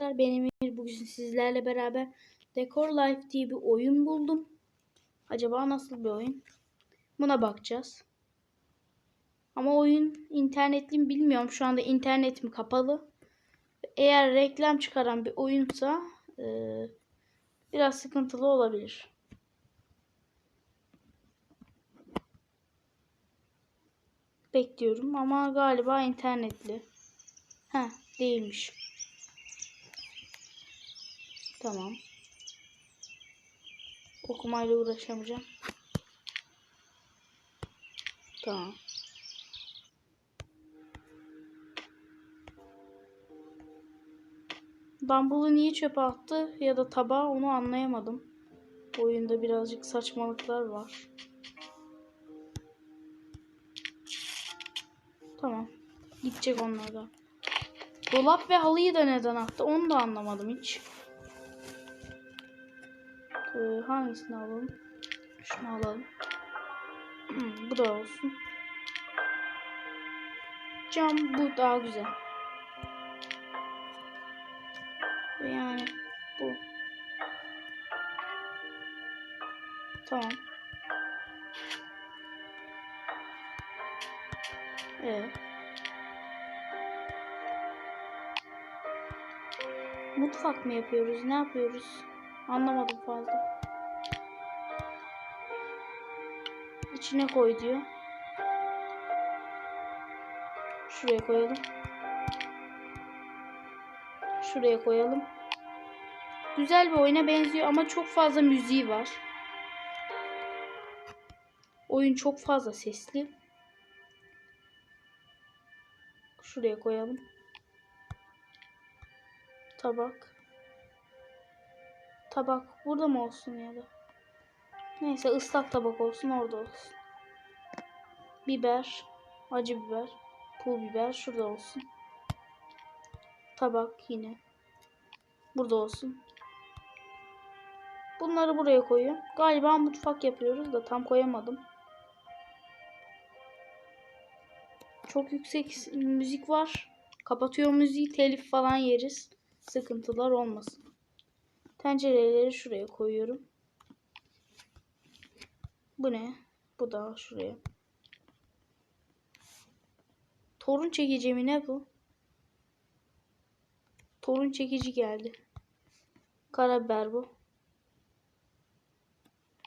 arkadaşlar. Ben Emir. Bugün sizlerle beraber Decor Life diye bir oyun buldum. Acaba nasıl bir oyun? Buna bakacağız. Ama oyun internetli mi bilmiyorum. Şu anda internet mi kapalı. Eğer reklam çıkaran bir oyunsa e, biraz sıkıntılı olabilir. Bekliyorum ama galiba internetli. Ha değilmiş. Tamam. Okumayla uğraşamayacağım. Tamam. Dumble'ı niye çöpe attı ya da tabağı onu anlayamadım. Oyunda birazcık saçmalıklar var. Tamam. Gidecek onlar da. Dolap ve halıyı da neden attı onu da anlamadım hiç. Ee, hangisini alalım? Şunu alalım. Hmm, bu da olsun. Cam bu daha güzel. Yani bu. Tamam. Evet. Mutfak mı yapıyoruz? Ne yapıyoruz? Anlamadım fazla. İçine koy diyor. Şuraya koyalım. Şuraya koyalım. Güzel bir oyuna benziyor ama çok fazla müziği var. Oyun çok fazla sesli. Şuraya koyalım. Tabak. Tabak burada mı olsun ya da? Neyse ıslak tabak olsun orada olsun. Biber. Acı biber. Pul biber şurada olsun. Tabak yine. Burada olsun. Bunları buraya koyuyorum. Galiba mutfak yapıyoruz da tam koyamadım. Çok yüksek müzik var. Kapatıyor müziği telif falan yeriz. Sıkıntılar olmasın. Tencereleri şuraya koyuyorum. Bu ne? Bu da şuraya. Torun çekici mi ne bu? Torun çekici geldi. Karabiber bu.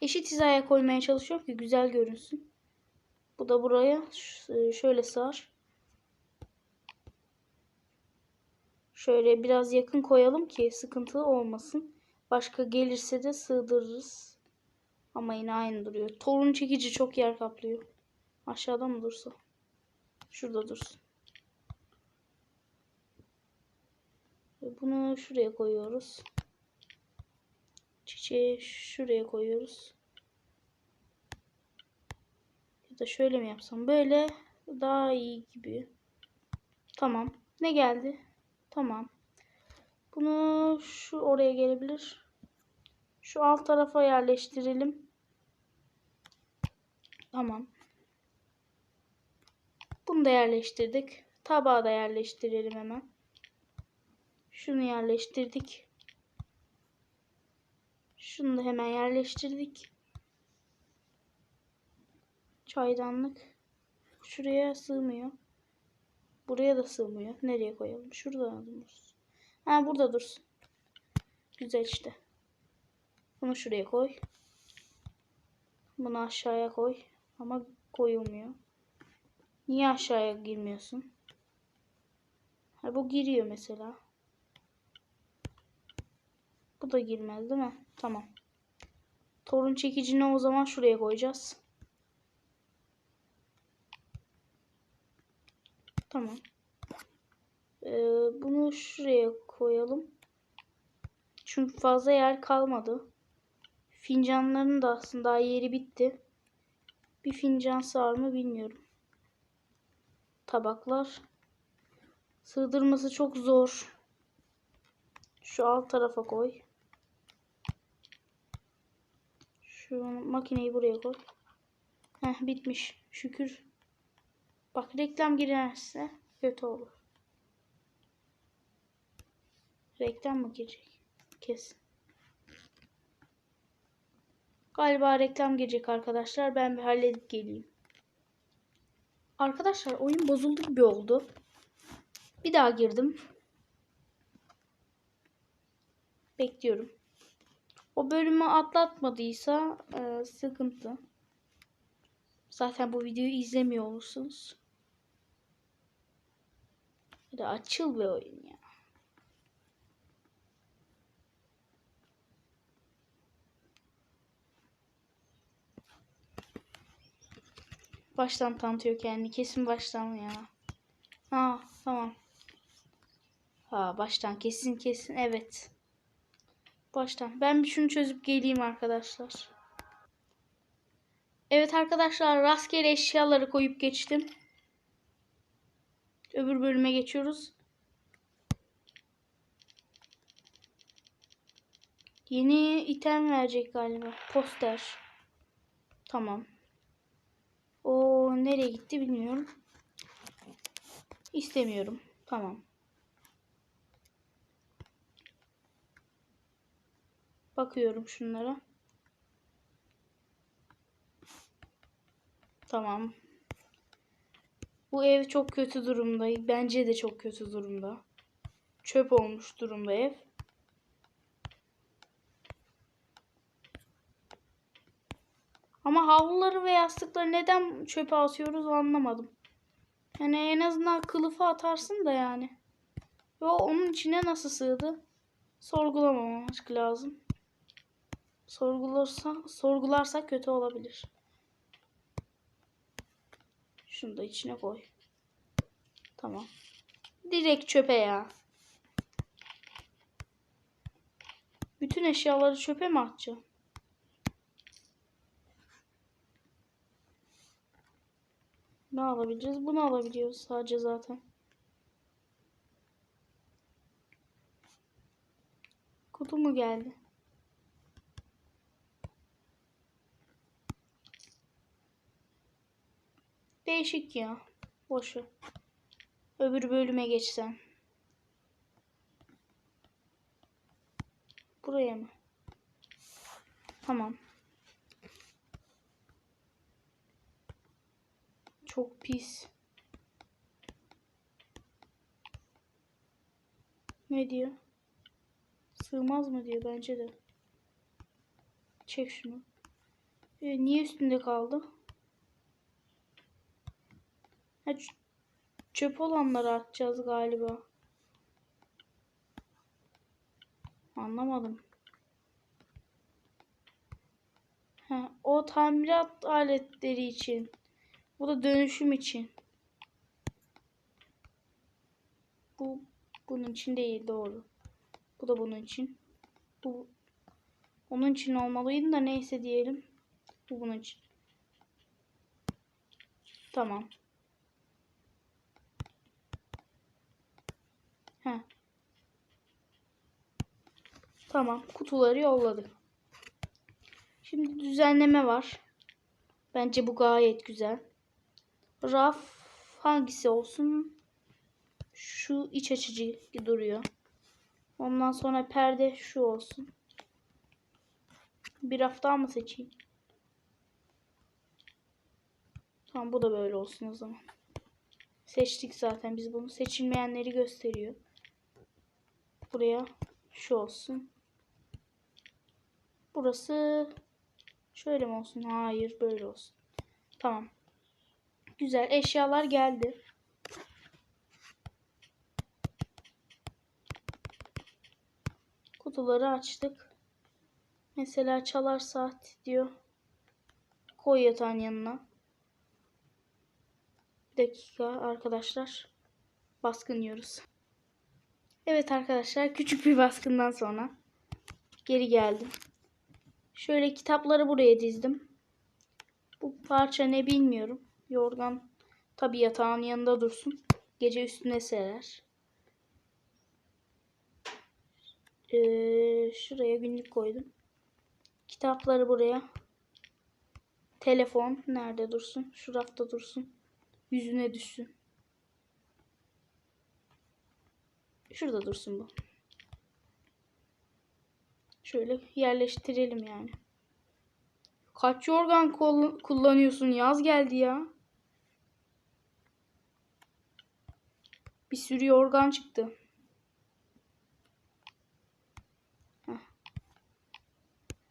Eşit hizaya koymaya çalışıyorum ki güzel görünsün. Bu da buraya şöyle sığar. Şöyle biraz yakın koyalım ki sıkıntı olmasın. Başka gelirse de sığdırırız. Ama yine aynı duruyor. Torun çekici çok yer kaplıyor. Aşağıda mı dursa? Şurada dursun. Bunu şuraya koyuyoruz. Çiçeği şuraya koyuyoruz. Ya da şöyle mi yapsam? Böyle daha iyi gibi. Tamam. Ne geldi? Tamam. Bunu şu oraya gelebilir. Şu alt tarafa yerleştirelim. Tamam. Bunu da yerleştirdik. Tabağı da yerleştirelim hemen. Şunu yerleştirdik. Şunu da hemen yerleştirdik. Çaydanlık. Şuraya sığmıyor. Buraya da sığmıyor. Nereye koyalım? Şurada dursun. Ha burada dursun. Güzel işte. Bunu şuraya koy. Bunu aşağıya koy. Ama koyulmuyor. Niye aşağıya girmiyorsun? Ha, bu giriyor mesela. Bu da girmez değil mi? Tamam. Torun çekicini o zaman şuraya koyacağız. Tamam. Ee, bunu şuraya koyalım. Çünkü fazla yer kalmadı. Fincanların da aslında yeri bitti. Bir fincan sığar mı bilmiyorum. Tabaklar. Sığdırması çok zor. Şu alt tarafa koy. Şu makineyi buraya koy. Heh bitmiş. Şükür. Bak reklam girerse kötü olur. Reklam mı gelecek? Kesin. Galiba reklam gelecek arkadaşlar. Ben bir halledip geleyim. Arkadaşlar oyun bozuldu gibi oldu. Bir daha girdim. Bekliyorum. O bölümü atlatmadıysa e, sıkıntı. Zaten bu videoyu izlemiyor olursunuz. Bir de açıl bir oyun ya. Baştan tanıtıyor kendini. Kesin baştan ya. Ha tamam. Ha baştan kesin kesin evet. Baştan. Ben bir şunu çözüp geleyim arkadaşlar. Evet arkadaşlar rastgele eşyaları koyup geçtim. Öbür bölüme geçiyoruz. Yeni item verecek galiba. Poster. Tamam. O nereye gitti bilmiyorum. İstemiyorum. Tamam. Bakıyorum şunlara. Tamam. Bu ev çok kötü durumda. Bence de çok kötü durumda. Çöp olmuş durumda ev. Ama havluları ve yastıkları neden çöpe atıyoruz anlamadım. Yani en azından kılıfı atarsın da yani. Yo onun içine nasıl sığdı? Sorgulamamak lazım. Sorgularsa, sorgularsa kötü olabilir. Şunu da içine koy. Tamam. Direkt çöpe ya. Bütün eşyaları çöpe mi atacağım? Ne alabiliriz? Bunu alabiliyoruz sadece zaten. Kutu mu geldi? Değişik ya. Boşu. Öbür bölüme geçsem. Buraya mı? Tamam. Çok pis. Ne diyor? Sığmaz mı diyor bence de. Çek şunu. Ee, niye üstünde kaldı? Ha, çöp olanları atacağız galiba. Anlamadım. Ha, o tamirat aletleri için. Bu da dönüşüm için. Bu bunun için değil doğru. Bu da bunun için. Bu onun için olmalıydı da neyse diyelim. Bu bunun için. Tamam. Heh. Tamam. Kutuları yolladık. Şimdi düzenleme var. Bence bu gayet güzel. Raf hangisi olsun? Şu iç açıcı duruyor. Ondan sonra perde şu olsun. Bir raf daha mı seçeyim? Tamam bu da böyle olsun o zaman. Seçtik zaten biz bunu. Seçilmeyenleri gösteriyor. Buraya şu olsun. Burası şöyle mi olsun? Hayır böyle olsun. Tamam. Güzel eşyalar geldi. Kutuları açtık. Mesela çalar saat diyor. Koy yatağın yanına. Bir dakika arkadaşlar. Baskın yiyoruz. Evet arkadaşlar küçük bir baskından sonra geri geldim. Şöyle kitapları buraya dizdim. Bu parça ne bilmiyorum. Yorgan tabi yatağın yanında dursun. Gece üstüne serer. Ee, şuraya günlük koydum. Kitapları buraya. Telefon nerede dursun? Şu rafta dursun. Yüzüne düşsün. Şurada dursun bu. Şöyle yerleştirelim yani. Kaç yorgan kullanıyorsun? Yaz geldi ya. Bir sürü yorgan çıktı. Heh.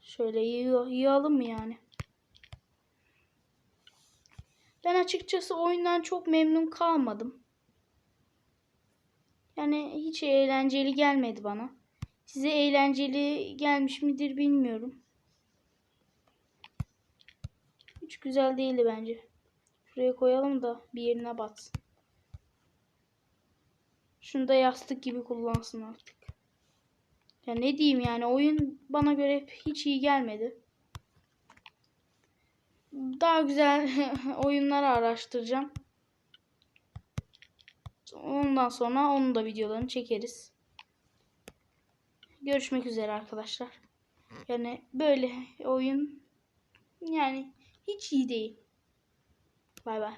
Şöyle yığ- yığalım mı yani? Ben açıkçası oyundan çok memnun kalmadım. Yani hiç eğlenceli gelmedi bana. Size eğlenceli gelmiş midir bilmiyorum. Hiç güzel değildi bence. Şuraya koyalım da bir yerine batsın. Şunu da yastık gibi kullansın artık. Ya ne diyeyim yani oyun bana göre hiç iyi gelmedi. Daha güzel oyunları araştıracağım. Ondan sonra onun da videolarını çekeriz. Görüşmek üzere arkadaşlar. Yani böyle oyun yani hiç iyi değil. Bay bay.